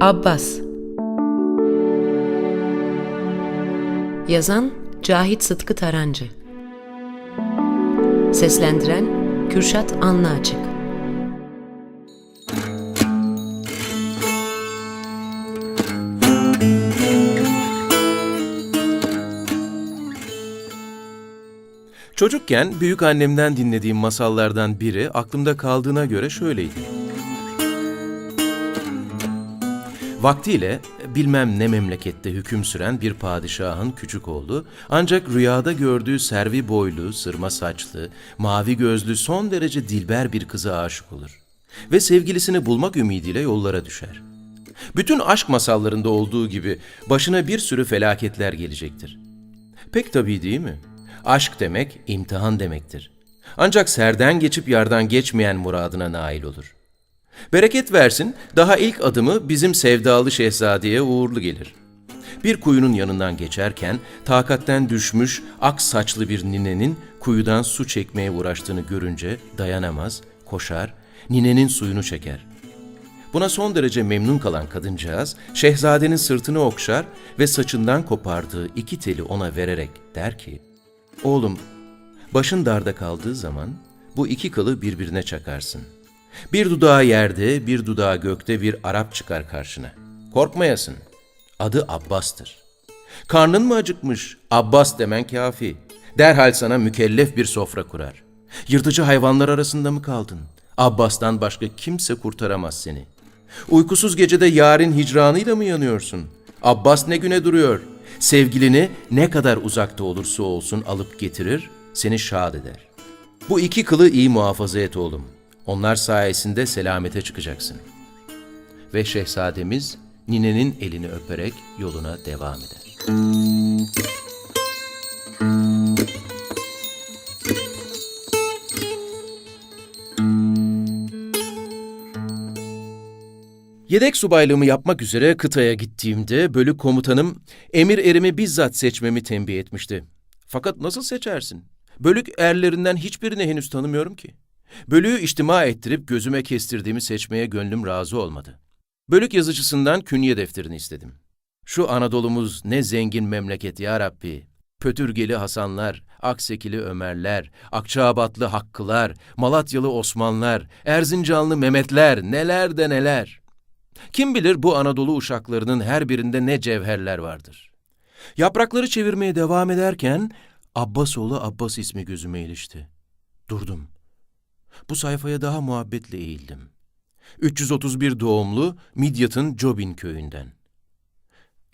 Abbas. Yazan Cahit Sıtkı Tarancı. Seslendiren Kürşat Anlaçık Çocukken büyük annemden dinlediğim masallardan biri aklımda kaldığına göre şöyleydi. Vaktiyle bilmem ne memlekette hüküm süren bir padişahın küçük oğlu ancak rüyada gördüğü servi boylu, sırma saçlı, mavi gözlü son derece dilber bir kıza aşık olur. Ve sevgilisini bulmak ümidiyle yollara düşer. Bütün aşk masallarında olduğu gibi başına bir sürü felaketler gelecektir. Pek tabii değil mi? Aşk demek imtihan demektir. Ancak serden geçip yardan geçmeyen muradına nail olur. Bereket versin, daha ilk adımı bizim sevdalı şehzadeye uğurlu gelir. Bir kuyunun yanından geçerken takatten düşmüş ak saçlı bir ninenin kuyudan su çekmeye uğraştığını görünce dayanamaz, koşar, ninenin suyunu çeker. Buna son derece memnun kalan kadıncağız, şehzadenin sırtını okşar ve saçından kopardığı iki teli ona vererek der ki, Oğlum, başın darda kaldığı zaman bu iki kılı birbirine çakarsın. Bir dudağı yerde, bir dudağı gökte bir Arap çıkar karşına. Korkmayasın. Adı Abbas'tır. Karnın mı acıkmış? Abbas demen kafi. Derhal sana mükellef bir sofra kurar. Yırtıcı hayvanlar arasında mı kaldın? Abbas'tan başka kimse kurtaramaz seni. Uykusuz gecede yarın hicranıyla mı yanıyorsun? Abbas ne güne duruyor? Sevgilini ne kadar uzakta olursa olsun alıp getirir, seni şad eder. Bu iki kılı iyi muhafaza et oğlum. Onlar sayesinde selamete çıkacaksın. Ve şehzademiz ninenin elini öperek yoluna devam eder. Yedek subaylığımı yapmak üzere kıtaya gittiğimde bölük komutanım emir erimi bizzat seçmemi tembih etmişti. Fakat nasıl seçersin? Bölük erlerinden hiçbirini henüz tanımıyorum ki. Bölüğü içtima ettirip gözüme kestirdiğimi seçmeye gönlüm razı olmadı. Bölük yazıcısından künye defterini istedim. Şu Anadolu'muz ne zengin memleket ya Rabbi. Pötürgeli Hasanlar, Aksekili Ömerler, Akçaabatlı Hakkılar, Malatyalı Osmanlar, Erzincanlı Mehmetler, neler de neler. Kim bilir bu Anadolu uşaklarının her birinde ne cevherler vardır. Yaprakları çevirmeye devam ederken Abbasoğlu Abbas ismi gözüme ilişti. Durdum. Bu sayfaya daha muhabbetle eğildim. 331 doğumlu Midyat'ın Cobin köyünden.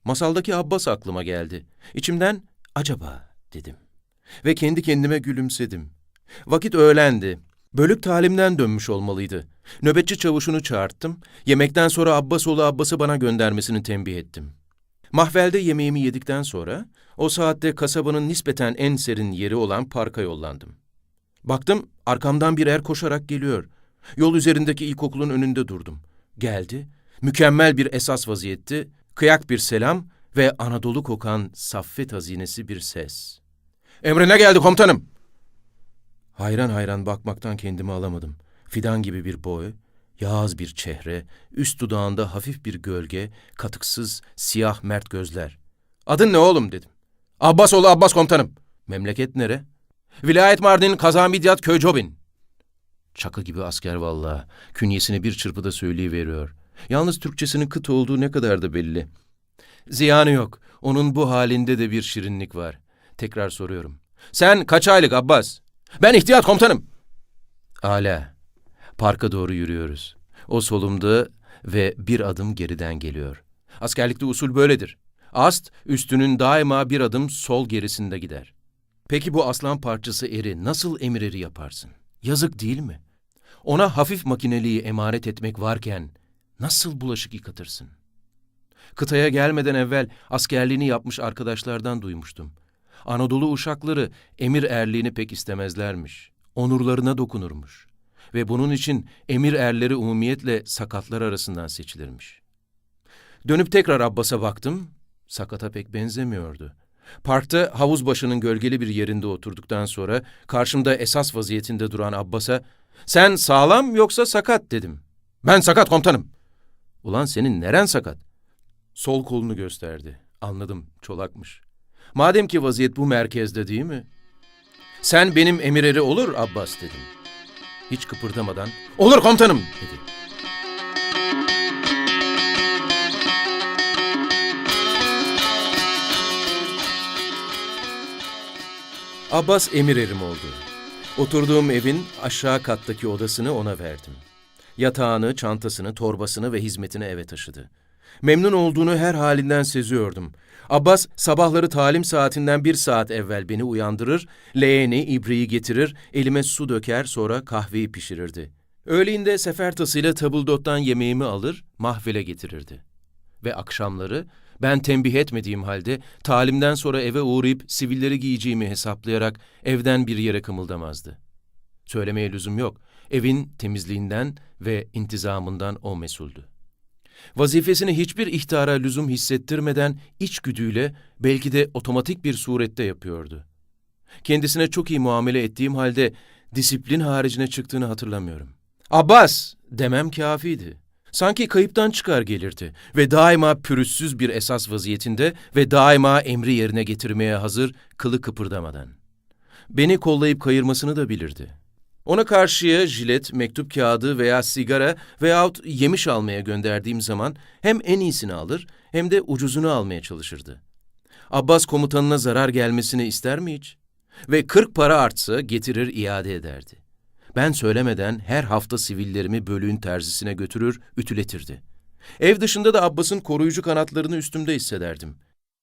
Masaldaki Abbas aklıma geldi. İçimden acaba dedim. Ve kendi kendime gülümsedim. Vakit öğlendi. Bölük talimden dönmüş olmalıydı. Nöbetçi çavuşunu çağırttım. Yemekten sonra Abbasoğlu Abbas'ı bana göndermesini tembih ettim. Mahvelde yemeğimi yedikten sonra o saatte kasabanın nispeten en serin yeri olan parka yollandım. Baktım arkamdan bir er koşarak geliyor. Yol üzerindeki ilkokulun önünde durdum. Geldi, mükemmel bir esas vaziyetti, kıyak bir selam ve Anadolu kokan saffet hazinesi bir ses. Emrine geldi komutanım. Hayran hayran bakmaktan kendimi alamadım. Fidan gibi bir boy, yağız bir çehre, üst dudağında hafif bir gölge, katıksız, siyah mert gözler. Adın ne oğlum dedim. Abbasoğlu Abbas komutanım. Memleket nere? Vilayet Mardin Kazamidyat Köycobin. Çakı gibi asker vallahi. Künyesini bir çırpıda söyleyiveriyor. Yalnız Türkçesinin kıt olduğu ne kadar da belli. Ziyanı yok. Onun bu halinde de bir şirinlik var. Tekrar soruyorum. Sen kaç aylık Abbas? Ben ihtiyat komutanım. Ala. Parka doğru yürüyoruz. O solumda ve bir adım geriden geliyor. Askerlikte usul böyledir. Ast, üstünün daima bir adım sol gerisinde gider. Peki bu aslan parçası eri nasıl emir eri yaparsın? Yazık değil mi? Ona hafif makineliği emaret etmek varken nasıl bulaşık yıkatırsın? Kıtaya gelmeden evvel askerliğini yapmış arkadaşlardan duymuştum. Anadolu uşakları emir erliğini pek istemezlermiş. Onurlarına dokunurmuş. Ve bunun için emir erleri umumiyetle sakatlar arasından seçilirmiş. Dönüp tekrar Abbas'a baktım. Sakata pek benzemiyordu. Parkta havuz başının gölgeli bir yerinde oturduktan sonra karşımda esas vaziyetinde duran Abbas'a ''Sen sağlam yoksa sakat?'' dedim. ''Ben sakat komutanım.'' Ulan senin neren sakat? Sol kolunu gösterdi. Anladım, çolakmış. Madem ki vaziyet bu merkezde değil mi? Sen benim emir eri olur Abbas dedim. Hiç kıpırdamadan, olur komutanım dedi. Abbas emir erim oldu. Oturduğum evin aşağı kattaki odasını ona verdim. Yatağını, çantasını, torbasını ve hizmetini eve taşıdı. Memnun olduğunu her halinden seziyordum. Abbas sabahları talim saatinden bir saat evvel beni uyandırır, leğeni, ibriği getirir, elime su döker sonra kahveyi pişirirdi. Öğleyin sefer tasıyla tabuldottan yemeğimi alır, mahvele getirirdi. Ve akşamları ben tembih etmediğim halde talimden sonra eve uğrayıp sivilleri giyeceğimi hesaplayarak evden bir yere kımıldamazdı. Söylemeye lüzum yok. Evin temizliğinden ve intizamından o mesuldü. Vazifesini hiçbir ihtara lüzum hissettirmeden içgüdüyle belki de otomatik bir surette yapıyordu. Kendisine çok iyi muamele ettiğim halde disiplin haricine çıktığını hatırlamıyorum. Abbas demem kafiydi. Sanki kayıptan çıkar gelirdi ve daima pürüzsüz bir esas vaziyetinde ve daima emri yerine getirmeye hazır, kılı kıpırdamadan. Beni kollayıp kayırmasını da bilirdi. Ona karşıya jilet, mektup kağıdı veya sigara veyahut yemiş almaya gönderdiğim zaman hem en iyisini alır hem de ucuzunu almaya çalışırdı. Abbas komutanına zarar gelmesini ister mi hiç? Ve kırk para artsa getirir iade ederdi. Ben söylemeden her hafta sivillerimi bölüğün terzisine götürür, ütületirdi. Ev dışında da Abbas'ın koruyucu kanatlarını üstümde hissederdim.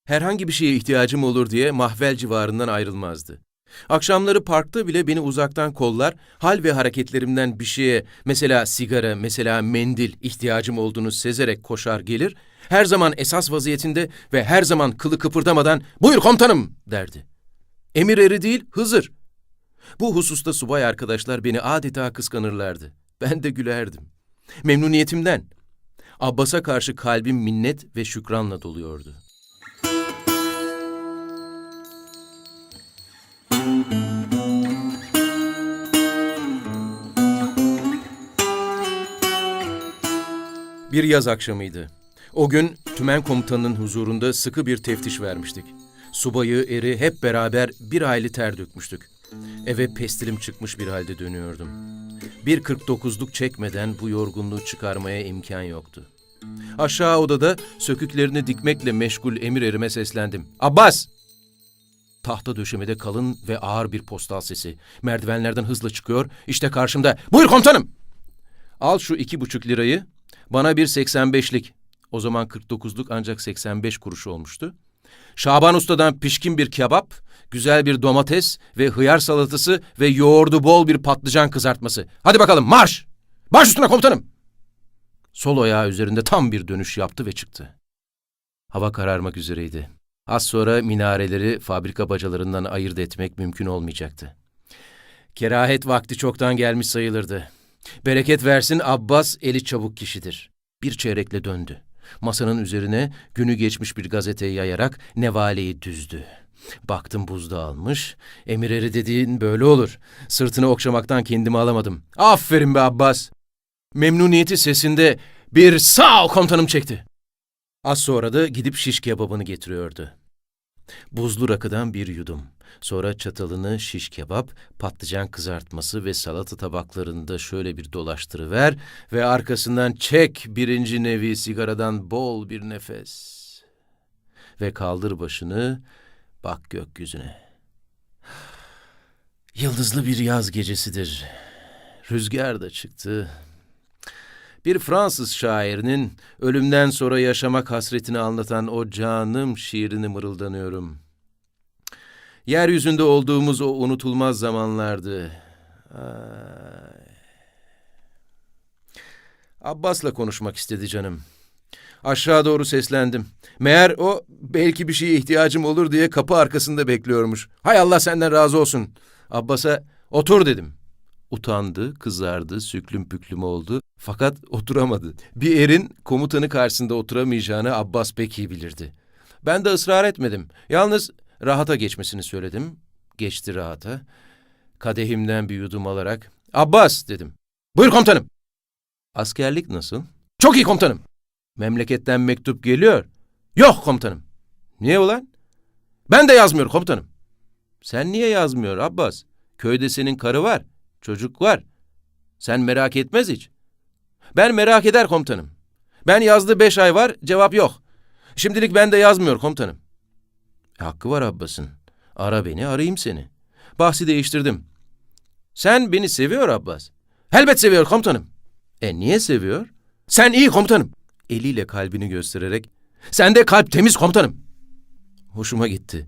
Herhangi bir şeye ihtiyacım olur diye mahvel civarından ayrılmazdı. Akşamları parkta bile beni uzaktan kollar, hal ve hareketlerimden bir şeye, mesela sigara, mesela mendil ihtiyacım olduğunu sezerek koşar gelir, her zaman esas vaziyetinde ve her zaman kılı kıpırdamadan ''Buyur komutanım'' derdi. Emir eri değil, Hızır. Bu hususta subay arkadaşlar beni adeta kıskanırlardı. Ben de gülerdim. Memnuniyetimden. Abbas'a karşı kalbim minnet ve şükranla doluyordu. Bir yaz akşamıydı. O gün tümen komutanının huzurunda sıkı bir teftiş vermiştik. Subayı, eri hep beraber bir hayli ter dökmüştük. Eve pestilim çıkmış bir halde dönüyordum. Bir 49'luk çekmeden bu yorgunluğu çıkarmaya imkan yoktu. Aşağı odada söküklerini dikmekle meşgul emir erime seslendim. Abbas! Tahta döşemede kalın ve ağır bir postal sesi. Merdivenlerden hızla çıkıyor. İşte karşımda. Buyur komutanım! Al şu iki buçuk lirayı. Bana bir 85'lik. O zaman 49'luk ancak 85 kuruş olmuştu. Şaban Usta'dan pişkin bir kebap, güzel bir domates ve hıyar salatası ve yoğurdu bol bir patlıcan kızartması. Hadi bakalım marş! Baş üstüne komutanım! Sol ayağı üzerinde tam bir dönüş yaptı ve çıktı. Hava kararmak üzereydi. Az sonra minareleri fabrika bacalarından ayırt etmek mümkün olmayacaktı. Kerahet vakti çoktan gelmiş sayılırdı. Bereket versin Abbas eli çabuk kişidir. Bir çeyrekle döndü. Masanın üzerine günü geçmiş bir gazeteyi yayarak nevaleyi düzdü. Baktım buzda almış. Emir eri dediğin böyle olur. Sırtını okşamaktan kendimi alamadım. Aferin be Abbas. Memnuniyeti sesinde bir sağ komutanım çekti. Az sonra da gidip şiş kebabını getiriyordu. Buzlu rakıdan bir yudum. Sonra çatalını şiş kebap, patlıcan kızartması ve salata tabaklarında şöyle bir dolaştırıver ve arkasından çek birinci nevi sigaradan bol bir nefes. Ve kaldır başını, bak gökyüzüne. Yıldızlı bir yaz gecesidir. Rüzgar da çıktı. Bir Fransız şairinin ölümden sonra yaşamak hasretini anlatan o canım şiirini mırıldanıyorum. Yeryüzünde olduğumuz o unutulmaz zamanlardı. Ay. Abbas'la konuşmak istedi canım. Aşağı doğru seslendim. Meğer o belki bir şeye ihtiyacım olur diye kapı arkasında bekliyormuş. Hay Allah senden razı olsun. Abbas'a otur dedim. Utandı, kızardı, süklüm püklüm oldu. Fakat oturamadı. Bir erin komutanı karşısında oturamayacağını Abbas pek iyi bilirdi. Ben de ısrar etmedim. Yalnız rahata geçmesini söyledim. Geçti rahata. Kadehimden bir yudum alarak, Abbas dedim. Buyur komutanım. Askerlik nasıl? Çok iyi komutanım. Memleketten mektup geliyor. Yok komutanım. Niye ulan? Ben de yazmıyor komutanım. Sen niye yazmıyor Abbas? Köyde senin karı var, çocuk var. Sen merak etmez hiç. Ben merak eder komutanım. Ben yazdı beş ay var, cevap yok. Şimdilik ben de yazmıyor komutanım. E, hakkı var Abbas'ın. Ara beni, arayayım seni. Bahsi değiştirdim. Sen beni seviyor Abbas. Elbet seviyor komutanım. E niye seviyor? Sen iyi komutanım. Eliyle kalbini göstererek. Sen de kalp temiz komutanım. Hoşuma gitti.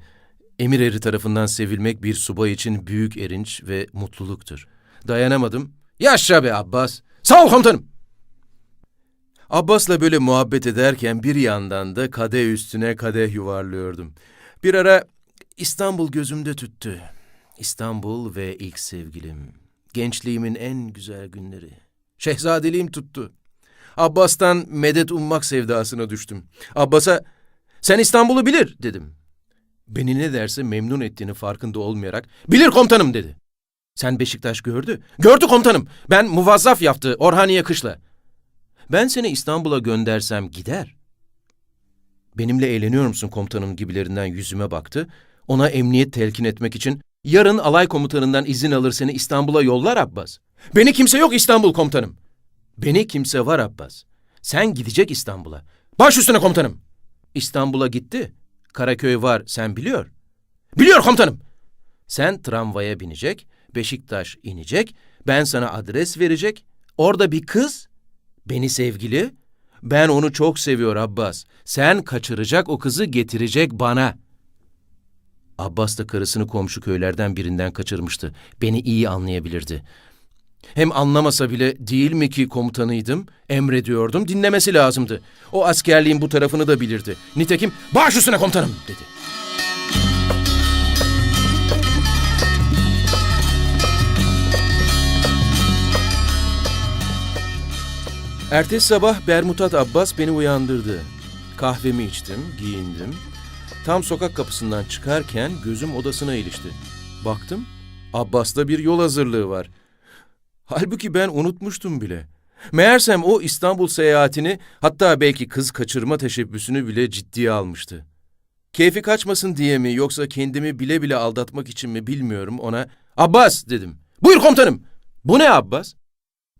Emir eri tarafından sevilmek bir subay için büyük erinç ve mutluluktur. Dayanamadım. Yaşa be Abbas. Sağ ol komutanım. Abbas'la böyle muhabbet ederken bir yandan da kadeh üstüne kadeh yuvarlıyordum. Bir ara İstanbul gözümde tüttü. İstanbul ve ilk sevgilim. Gençliğimin en güzel günleri. Şehzadeliğim tuttu. Abbas'tan medet ummak sevdasına düştüm. Abbas'a sen İstanbul'u bilir dedim. Beni ne derse memnun ettiğini farkında olmayarak bilir komutanım dedi. Sen Beşiktaş gördü. Gördü komutanım. Ben muvazzaf yaptı Orhaniye kışla. Ben seni İstanbul'a göndersem gider. Benimle eğleniyor musun komutanım gibilerinden yüzüme baktı. Ona emniyet telkin etmek için yarın alay komutanından izin alır seni İstanbul'a yollar Abbas. Beni kimse yok İstanbul komutanım. Beni kimse var Abbas. Sen gidecek İstanbul'a. Baş üstüne komutanım. İstanbul'a gitti. Karaköy var sen biliyor. Biliyor komutanım. Sen tramvaya binecek, Beşiktaş inecek, ben sana adres verecek. Orada bir kız, beni sevgili, ben onu çok seviyor Abbas. Sen kaçıracak o kızı getirecek bana. Abbas da karısını komşu köylerden birinden kaçırmıştı. Beni iyi anlayabilirdi. Hem anlamasa bile değil mi ki komutanıydım, emrediyordum, dinlemesi lazımdı. O askerliğin bu tarafını da bilirdi. Nitekim baş üstüne komutanım dedi. Ertesi sabah Bermutat Abbas beni uyandırdı. Kahvemi içtim, giyindim. Tam sokak kapısından çıkarken gözüm odasına ilişti. Baktım, Abbas'ta bir yol hazırlığı var. Halbuki ben unutmuştum bile. Meğersem o İstanbul seyahatini hatta belki kız kaçırma teşebbüsünü bile ciddiye almıştı. Keyfi kaçmasın diye mi yoksa kendimi bile bile aldatmak için mi bilmiyorum ona Abbas dedim. Buyur komutanım. Bu ne Abbas?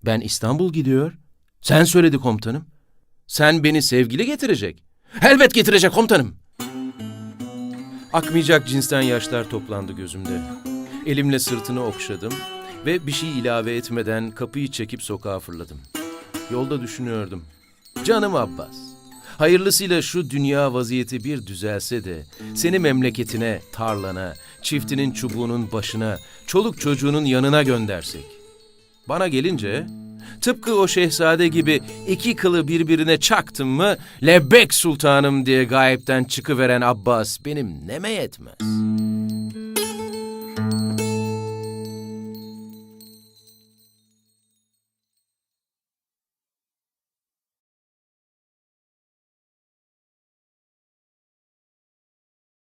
Ben İstanbul gidiyor. Sen söyledi komutanım. Sen beni sevgili getirecek. Elbet getirecek komutanım. Akmayacak cinsten yaşlar toplandı gözümde. Elimle sırtını okşadım ve bir şey ilave etmeden kapıyı çekip sokağa fırladım. Yolda düşünüyordum. Canım Abbas, hayırlısıyla şu dünya vaziyeti bir düzelse de seni memleketine, tarlana, çiftinin çubuğunun başına, çoluk çocuğunun yanına göndersek. Bana gelince tıpkı o şehzade gibi iki kılı birbirine çaktım mı lebbek sultanım diye gayipten çıkıveren Abbas benim neme yetmez.